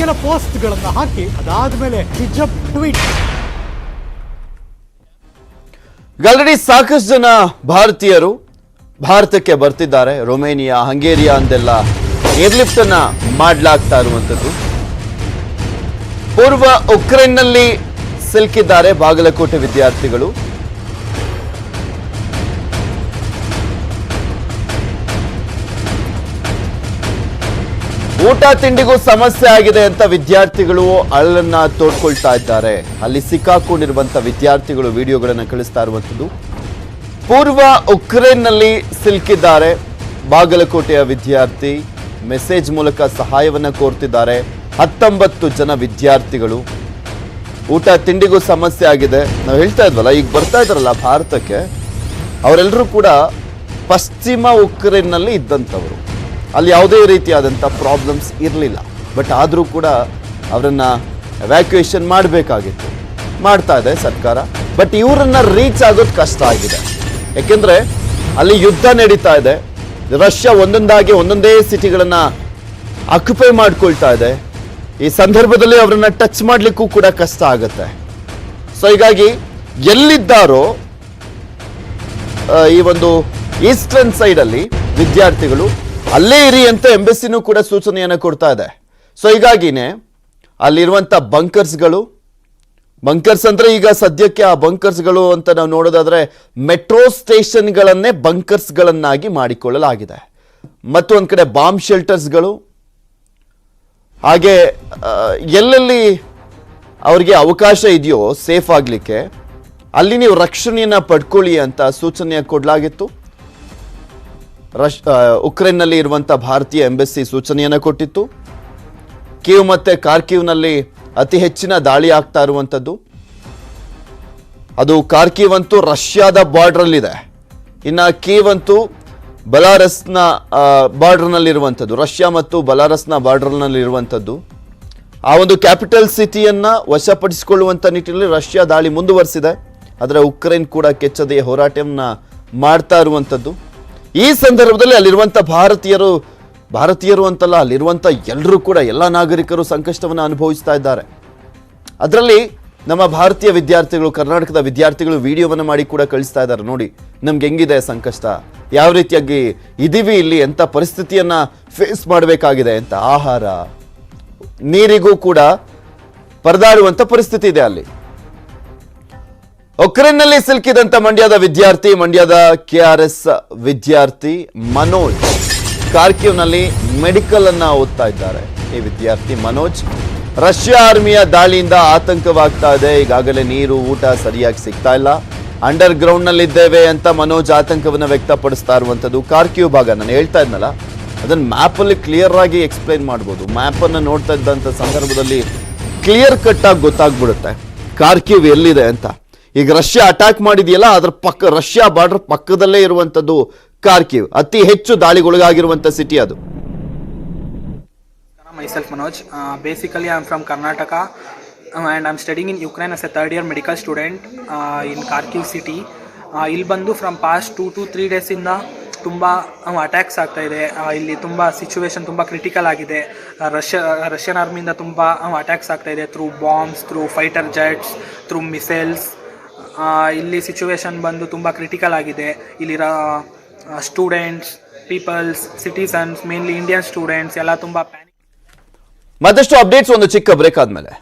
ಕೆಲ ಪೋಸ್ಟ್ಗಳನ್ನು ಹಾಕಿ, ಅದಾದ ಮೇಲೆ ಹಿಜಬ್ ಟ್ವೀಟ್. ಆಲ್ರೆಡಿ ಸಾಕಷ್ಟು ಜನ ಭಾರತೀಯರು ಭಾರತಕ್ಕೆ ಬರ್ತಿದ್ದಾರೆ. ರೊಮೇನಿಯಾ, ಹಂಗೇರಿಯಾ ಅಂದೆಲ್ಲ ಏರ್ಲಿಫ್ಟ್ ಅನ್ನ ಮಾಡ್ಲಾಗ್ತಾ ಇರುವಂತದ್ದು ಪೂರ್ವ ಉಕ್ರೇನ್ನಲ್ಲಿ ಸಿಲುಕಿದ್ದಾರೆ ಬಾಗಲಕೋಟೆ ವಿದ್ಯಾರ್ಥಿಗಳು. ಊಟ ತಿಂಡಿಗೂ ಸಮಸ್ಯೆ ಆಗಿದೆ ಅಂತ ವಿದ್ಯಾರ್ಥಿಗಳು ಅಳಲನ್ನ ತೋಡ್ಕೊಳ್ತಾ ಇದ್ದಾರೆ. ಅಲ್ಲಿ ಸಿಕ್ಕಾಕೊಂಡಿರುವಂತ ವಿದ್ಯಾರ್ಥಿಗಳು ವಿಡಿಯೋಗಳನ್ನ ಕಳಿಸ್ತಾ ಇರುವಂತದ್ದು ಪೂರ್ವ ಉಕ್ರೇನ್ನಲ್ಲಿ ಸಿಲುಕಿದ್ದಾರೆ. ಬಾಗಲಕೋಟೆಯ ವಿದ್ಯಾರ್ಥಿ ಮೆಸೇಜ್ ಮೂಲಕ ಸಹಾಯವನ್ನ ಕೋರ್ತಿದ್ದಾರೆ. ಹತ್ತೊಂಬತ್ತು ಜನ ವಿದ್ಯಾರ್ಥಿಗಳು. ಊಟ ತಿಂಡಿಗೂ ಸಮಸ್ಯೆ ಆಗಿದೆ. ನಾವು ಹೇಳ್ತಾ ಇದ್ವಲ್ಲ, ಈಗ ಬರ್ತಾ ಇದ್ರಲ್ಲ ಭಾರತಕ್ಕೆ. ಅವರೆಲ್ಲರೂ ಕೂಡ ಪಶ್ಚಿಮ ಉಕ್ರೇನ್ನಲ್ಲಿ ಇದ್ದಂಥವರು. ಅಲ್ಲಿ ಯಾವುದೇ ರೀತಿಯಾದಂಥ ಪ್ರಾಬ್ಲಮ್ಸ್ ಇರಲಿಲ್ಲ. ಬಟ್ ಆದರೂ ಕೂಡ ಅವರನ್ನು ಎವ್ಯಾಕ್ಯುಯೇಷನ್ ಮಾಡಬೇಕಾಗಿತ್ತು. ಮಾಡ್ತಾ ಇದೆ ಸರ್ಕಾರ. ಬಟ್ ಇವರನ್ನು ರೀಚ್ ಆಗೋದು ಕಷ್ಟ ಆಗಿದೆ. ಯಾಕೆಂದ್ರೆ ಅಲ್ಲಿ ಯುದ್ಧ ನಡೀತಾ ಇದೆ. ರಷ್ಯಾ ಒಂದೊಂದಾಗಿ ಒಂದೊಂದೇ ಸಿಟಿಗಳನ್ನ ಆಕ್ಯುಪೈ ಮಾಡ್ಕೊಳ್ತಾ ಇದೆ. ಈ ಸಂದರ್ಭದಲ್ಲಿ ಅವರನ್ನು ಟಚ್ ಮಾಡ್ಲಿಕ್ಕೂ ಕೂಡ ಕಷ್ಟ ಆಗುತ್ತೆ. ಸೊ ಹೀಗಾಗಿ ಎಲ್ಲಿದ್ದಾರೋ ಈ ಒಂದು ಈಸ್ಟರ್ನ್ ಸೈಡಲ್ಲಿ ವಿದ್ಯಾರ್ಥಿಗಳು ಅಲ್ಲೇ ಇರಿ ಅಂತ ಎಂಬೆಸ್ಸಿನೂ ಕೂಡ ಸೂಚನೆಯನ್ನು ಕೊಡ್ತಾ ಇದೆ. ಸೊ ಹೀಗಾಗಿನೇ ಅಲ್ಲಿರುವಂಥ ಬಂಕರ್ಸ್ಗಳು ಬಂಕರ್ಸ್ ಅಂದರೆ ಈಗ ಸದ್ಯಕ್ಕೆ ಆ ಬಂಕರ್ಸ್ಗಳು ಅಂತ ನಾವು ನೋಡೋದಾದರೆ ಮೆಟ್ರೋ ಸ್ಟೇಷನ್ಗಳನ್ನೇ ಬಂಕರ್ಸ್ಗಳನ್ನಾಗಿ ಮಾಡಿಕೊಳ್ಳಲಾಗಿದೆ. ಮತ್ತು ಒಂದು ಕಡೆ ಬಾಂಬ್ ಶೆಲ್ಟರ್ಸ್ಗಳು ಹಾಗೆ ಎಲ್ಲೆಲ್ಲಿ ಅವರಿಗೆ ಅವಕಾಶ ಇದೆಯೋ ಸೇಫ್ ಆಗಲಿಕ್ಕೆ, ಅಲ್ಲಿ ನೀವು ರಕ್ಷಣೆಯನ್ನು ಪಡ್ಕೊಳ್ಳಿ ಅಂತ ಸೂಚನೆ ಕೊಡಲಾಗಿತ್ತು. ಆ, ಉಕ್ರೇನ್ನಲ್ಲಿ ಇರುವಂಥ ಭಾರತೀಯ ಎಂಬೆಸ್ಸಿ ಸೂಚನೆಯನ್ನು ಕೊಟ್ಟಿತ್ತು. ಕೀವ್ ಮತ್ತು ಕಾರ್ಕಿವ್ನಲ್ಲಿ ಅತಿ ಹೆಚ್ಚಿನ ದಾಳಿ ಆಗ್ತಾ ಇರುವಂಥದ್ದು ಅದು ಕಾರ್ಕಿವ್ ಅಂತೂ ರಷ್ಯಾದ ಬಾರ್ಡ್ರಲ್ಲಿದೆ. ಇನ್ನು ಕೀವ್ ಅಂತೂ ಬಲಾರಸ್ನ ಬಾರ್ಡ್ರ್ನಲ್ಲಿರುವಂಥದ್ದು ರಷ್ಯಾ ಮತ್ತು ಬಲಾರಸ್ನ ಬಾರ್ಡ್ರ್ನಲ್ಲಿರುವಂಥದ್ದು ಆ ಒಂದು ಕ್ಯಾಪಿಟಲ್ ಸಿಟಿಯನ್ನು ವಶಪಡಿಸಿಕೊಳ್ಳುವಂಥ ನಿಟ್ಟಿನಲ್ಲಿ ರಷ್ಯಾ ದಾಳಿ ಮುಂದುವರಿಸಿದೆ. ಆದರೆ ಉಕ್ರೇನ್ ಕೂಡ ಕೆಚ್ಚದೆಯ ಹೋರಾಟವನ್ನು ಮಾಡ್ತಾ ಇರುವಂಥದ್ದು ಈ ಸಂದರ್ಭದಲ್ಲಿ ಅಲ್ಲಿರುವಂಥ ಭಾರತೀಯರು ಭಾರತೀಯರು ಅಂತಲ್ಲ ಅಲ್ಲಿರುವಂಥ ಎಲ್ಲರೂ ಕೂಡ, ಎಲ್ಲ ನಾಗರಿಕರು ಸಂಕಷ್ಟವನ್ನು ಅನುಭವಿಸ್ತಾ ಇದ್ದಾರೆ. ಅದರಲ್ಲಿ ನಮ್ಮ ಭಾರತೀಯ ವಿದ್ಯಾರ್ಥಿಗಳು, ಕರ್ನಾಟಕದ ವಿದ್ಯಾರ್ಥಿಗಳು ವಿಡಿಯೋವನ್ನು ಮಾಡಿ ಕೂಡ ಕಳಿಸ್ತಾ ಇದ್ದಾರೆ. ನೋಡಿ, ನಮ್ಗೆ ಹೆಂಗಿದೆ ಸಂಕಷ್ಟ? ಯಾವ ರೀತಿಯಾಗಿ ಇದೀವಿ ಇಲ್ಲಿ? ಎಂಥ ಪರಿಸ್ಥಿತಿಯನ್ನು ಫೇಸ್ ಮಾಡಬೇಕಾಗಿದೆ? ಅಂತ ಆಹಾರ? ನೀರಿಗೂ ಕೂಡ ಪರದಾಡುವಂಥ ಪರಿಸ್ಥಿತಿ ಇದೆ ಅಲ್ಲಿ. ಉಕ್ರೇನ್ನಲ್ಲಿ ಸಿಲುಕಿದಂತ ಮಂಡ್ಯದ ವಿದ್ಯಾರ್ಥಿ, ಮಂಡ್ಯದ ಕೆಆರ್ಎಸ್ ವಿದ್ಯಾರ್ಥಿ ಮನೋಜ್ ಕಾರ್ಕಿವ್ನಲ್ಲಿ ಮೆಡಿಕಲ್ ಅನ್ನ ಓದ್ತಾ ಇದ್ದಾರೆ. ಈ ವಿದ್ಯಾರ್ಥಿ ಮನೋಜ್, ರಷ್ಯಾ ಆರ್ಮಿಯ ದಾಳಿಯಿಂದ ಆತಂಕವಾಗ್ತಾ ಇದೆ. ಈಗಾಗಲೇ ನೀರು, ಊಟ ಸರಿಯಾಗಿ ಸಿಗ್ತಾ ಇಲ್ಲ. ಅಂಡರ್ ಗ್ರೌಂಡ್ನಲ್ಲಿ ಇದ್ದೇವೆ ಅಂತ ಮನೋಜ್ ಆತಂಕವನ್ನು ವ್ಯಕ್ತಪಡಿಸ್ತಾ ಇರುವಂತದ್ದು ಕಾರ್ಕಿವ್ ಭಾಗ. ನಾನು ಹೇಳ್ತಾ ಇದ್ನಲ್ಲ, ಅದನ್ನ ಮ್ಯಾಪ್ ಅಲ್ಲಿ ಕ್ಲಿಯರ್ ಆಗಿ ಎಕ್ಸ್ಪ್ಲೈನ್ ಮಾಡ್ಬೋದು. ಮ್ಯಾಪ್ ಅನ್ನ ನೋಡ್ತಾ ಇದ್ದಂತ ಸಂದರ್ಭದಲ್ಲಿ ಕ್ಲಿಯರ್ ಕಟ್ ಆಗಿ ಗೊತ್ತಾಗ್ಬಿಡುತ್ತೆ. ಕಾರ್ಕಿವ್ ಎಲ್ಲಿದೆ ಅಂತ. ಈಗ ರಷ್ಯಾ ಅಟ್ಯಾಕ್ ಮಾಡಿದೆಯಲ್ಲ ಅದರ ಪಕ್ಕ ರಷ್ಯಾ ಬಾರ್ಡರ್ ಪಕ್ಕದಲ್ಲೇ ಇರುವಂತದ್ದು ಕಾರ್ಕಿವ್ ಅತಿ ಹೆಚ್ಚು ದಾಳಿಗೊಳಗಾಗಿರುವಂಥ ಸಿಟಿ ಅದು. Myself Manoj. Uh, basically, I'm from Karnataka uh, and I'm studying in Ukraine as a third year medical student uh, Kharkiv city. Uh, ಇಲ್ಲಿ ಬಂದು from past two to three ಡೇಸಿಂದ ತುಂಬ attacks ಆಗ್ತಾ ಇದೆ. ಇಲ್ಲಿ ತುಂಬ ಸಿಚುವೇಶನ್ ತುಂಬ critical ಆಗಿದೆ. Russia Russian ಆರ್ಮಿಯಿಂದ ತುಂಬ ಅಟ್ಯಾಕ್ಸ್ ಆಗ್ತಾ ಇದೆ through bombs through fighter jets through missiles ಇಲ್ಲಿ ಸಿಚುವೇಶನ್ ಬಂದು ತುಂಬ ಕ್ರಿಟಿಕಲ್ ಆಗಿದೆ. ಇಲ್ಲಿರೋ students peoples citizens mainly Indian students ಎಲ್ಲ ತುಂಬ ಮತ್ತಷ್ಟು ಅಪ್ಡೇಟ್ಸ್ ಒಂದು ಚಿಕ್ಕ ಬ್ರೇಕ್ ಆದ್ಮೇಲೆ.